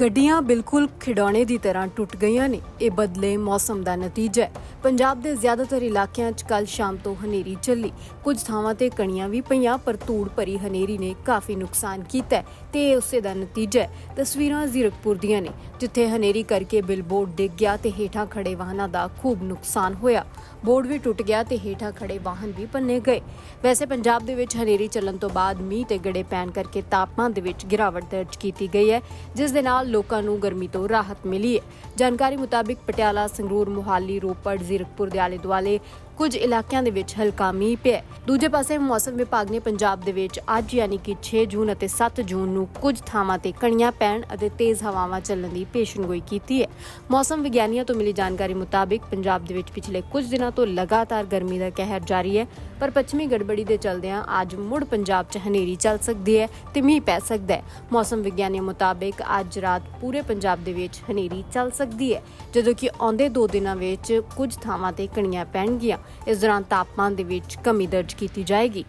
ਗੱਡੀਆਂ ਬਿਲਕੁਲ ਖਿਡੌਣੇ ਦੀ ਤਰ੍ਹਾਂ ਟੁੱਟ ਗਈਆਂ ਨੇ। ਇਹ ਬਦਲੇ ਮੌਸਮ ਦਾ ਨਤੀਜਾ ਹੈ। ਪੰਜਾਬ ਦੇ ਜ਼ਿਆਦਾਤਰ ਇਲਾਕਿਆਂ 'ਚ ਕੱਲ ਸ਼ਾਮ ਤੋਂ ਹਨੇਰੀ ਚੱਲੀ। ਕੁਝ ਥਾਵਾਂ ਤੇ ਕਣੀਆਂ ਵੀ ਪਈਆਂ, ਪਰ ਧੂੜ ਭਰੀ ਹਨੇਰੀ ਨੇ ਕਾਫੀ ਨੁਕਸਾਨ ਕੀਤਾ ਤੇ ਇਹ ਉਸੇ ਦਾ ਨਤੀਜਾ ਹੈ। ਤਸਵੀਰਾਂ ਜ਼ੀਰਕਪੁਰ ਦੀਆਂ ਨੇ, ਜਿੱਥੇ ਹਨੇਰੀ ਕਰਕੇ ਬਿਲਬੋਰਡ ਡਿੱਗ ਗਿਆ ਤੇ ਹੇਠਾਂ ਖੜੇ ਵਾਹਨਾਂ ਦਾ ਖੂਬ ਨੁਕਸਾਨ ਹੋਇਆ। ਬੋਰਡ ਵੀ ਟੁੱਟ ਗਿਆ ਤੇ ਹੇਠਾਂ ਖੜੇ ਵਾਹਨ ਵੀ ਭੰਨੇ ਗਏ। ਵੈਸੇ ਪੰਜਾਬ ਦੇ ਵਿੱਚ ਹਨੇਰੀ ਚੱਲਣ ਤੋਂ ਬਾਅਦ ਮੀਂਹ ਤੇ ਗੜੇ ਪੈਣ ਕਰਕੇ ਤਾਪਮਾਨ ਦੇ ਵਿੱਚ ਗਿਰਾਵਟ ਦਰਜ ਕੀਤੀ ਗਈ ਹੈ, ਜਿਸ ਦੇ ਨਾਲ ਲੋਕਾਂ ਨੂੰ ਗਰਮੀ ਤੋਂ ਰਾਹਤ ਮਿਲੀ ਹੈ। ਜਾਣਕਾਰੀ ਮੁਤਾਬਿਕ ਪਟਿਆਲਾ, ਸੰਗਰੂਰ, ਮੁਹਾਲੀ, ਰੋਪੜ, ਜ਼ੀਰਕਪੁਰ ਦੇ ਆਲੇ ਦੁਆਲੇ ਕੁਝ ਇਲਾਕਿਆਂ ਦੇ ਵਿੱਚ ਹਲਕਾ ਮੀਂਹ ਪਿਆ ਦੂਜੇ ਪਾਸੇ ਮੌਸਮ ਵਿਭਾਗ ਨੇ ਪੰਜਾਬ ਦੇ ਵਿੱਚ ਅੱਜ ਯਾਨੀ ਕਿ 6 ਜੂਨ ਅਤੇ 7 ਜੂਨ ਨੂੰ ਕੁਝ ਥਾਵਾਂ ਤੇ ਕਣੀਆਂ ਪੈਣ ਅਤੇ ਤੇਜ਼ ਹਵਾਵਾਂ ਚੱਲਣ ਦੀ ਪੇਸ਼ਨਗੋਈ ਕੀਤੀ ਹੈ। ਮੌਸਮ ਵਿਗਿਆਨੀਆਂ ਤੋਂ ਮਿਲੀ ਜਾਣਕਾਰੀ ਮੁਤਾਬਿਕ ਪੰਜਾਬ ਦੇ ਵਿੱਚ ਪਿਛਲੇ ਕੁਝ ਦਿਨਾਂ ਤੋਂ ਲਗਾਤਾਰ ਗਰਮੀ ਦਾ ਕਹਿਰ ਜਾਰੀ ਹੈ, ਪਰ ਪੱਛਮੀ ਗੜਬੜੀ ਦੇ ਚਲਦਿਆਂ ਅੱਜ ਮੁੜ ਪੰਜਾਬ 'ਚ ਹਨੇਰੀ ਚੱਲ ਸਕਦੀ ਹੈ ਤੇ ਮੀਂਹ ਪੈ ਸਕਦਾ ਹੈ। ਮੌਸਮ ਵਿਗਿਆਨੀਆਂ ਮੁਤਾਬਿਕ ਅੱਜ ਰਾਤ ਪੂਰੇ ਪੰਜਾਬ ਦੇ ਵਿੱਚ ਹਨੇਰੀ ਚੱਲ ਸਕਦੀ ਹੈ, ਜਦੋਂ ਕਿ ਆਉਂਦੇ 2 ਦਿਨਾਂ ਵਿੱਚ ਕੁਝ ਥਾਵਾਂ ਤੇ ਕਣੀਆਂ ਪੈਣਗੀਆਂ। ਇਸ ਦੌਰਾਨ ਤਾਪਮਾਨ ਦੇ ਵਿੱਚ ਕਮੀ ਦਰਜ ਕੀਤੀ ਜਾਏਗੀ।